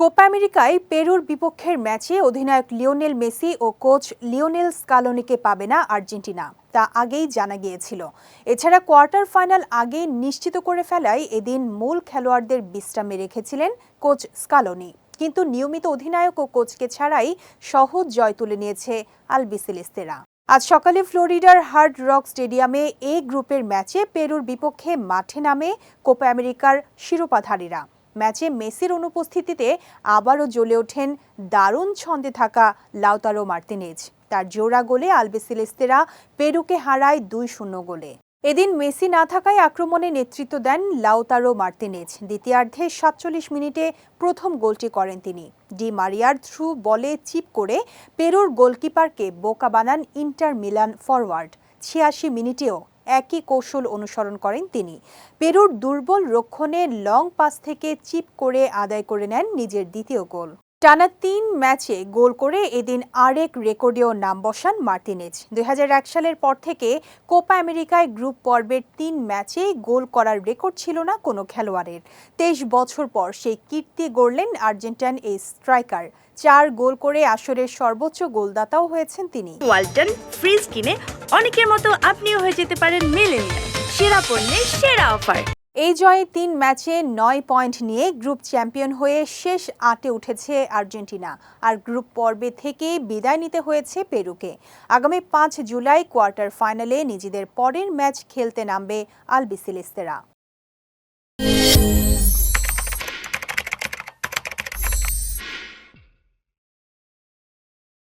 Copa আমেরিকায় পেরুর বিপক্ষের ম্যাচে অধিনায়ক লিওনেল মেসি ও কোচ লিওনেল স্কালোনিকে পাবে না আর্জেন্টিনা, তা আগেই জানা গিয়েছিল। এছাড়া কোয়ার্টার ফাইনাল আগে নিশ্চিত করে ফেলায় এদিন মূল খেলোয়াড়দের বিশ্রামে রেখেছিলেন কোচ স্কালোনি। কিন্তু নিয়মিত অধিনায়ক ও কোচকে ছাড়াই সহজ জয় তুলে নিয়েছে আলবিসেলেস্তেরা। আজ সকালে ফ্লোরিডার হার্ড রক স্টেডিয়ামে এ গ্রুপের ম্যাচে পেরুর বিপক্ষে মাঠে নামে কোপা আমেরিকার শিরোপাধারীরা। ম্যাচে মেসির অনুপস্থিতিতে আবারও জ্বলে ওঠেন দারুণ ছন্দে থাকা লাউতারো মার্তিনেজ। তার জোড়া গোলে আলবেসিলেস্তেরা পেরুকে হারায় দুই শূন্য গোলে। এদিন মেসি না থাকায় আক্রমণে নেতৃত্ব দেন লাউতারো মার্তিনেজ। দ্বিতীয়ার্ধে সাতচল্লিশ মিনিটে প্রথম গোলটি করেন তিনি। ডি মারিয়ার থ্রু বলে চিপ করে পেরুর গোলকিপারকে বোকা বানান ইন্টার মিলান ফরওয়ার্ড। ছিয়াশি মিনিটেও একই কৌশল অনুসরণ করেন তিনি। পেরুর দুর্বল রক্ষণে লং পাস থেকে চিপ করে আদায় করে নেন নিজের দ্বিতীয় গোল। টানা তিন ম্যাচে গোল করে এদিন আরেক রেকর্ডেও নাম বসান মার্টিনেজ। দু হাজার এক সালের পর থেকে কোপা আমেরিকায় গ্রুপ পর্বের তিন ম্যাচে গোল করার রেকর্ড ছিল না কোনো খেলোয়াড়ের। তেইশ বছর পর সেই কীর্তি গড়লেন আর্জেন্টাইন এই স্ট্রাইকার। চার গোল করে আসরের সর্বোচ্চ গোলদাতাও হয়েছেন তিনি। ওয়ালটন ফ্রিজ কিনে অনেকের মতো আপনিও হয়ে যেতে পারেন মেলেনিয়া সেরা পণ্যের সেরা অফার। এই জয়ে তিন ম্যাচে নয় পয়েন্ট নিয়ে গ্রুপ চ্যাম্পিয়ন হয়ে শেষ আটে উঠেছে আর্জেন্টিনা। আর গ্রুপ পর্বে থেকে বিদায় নিতে হয়েছে পেরুকে। আগামী পাঁচ জুলাই কোয়ার্টার ফাইনালে নিজেদের পরের ম্যাচ খেলতে নামবে আলবিসিলিস্তেরা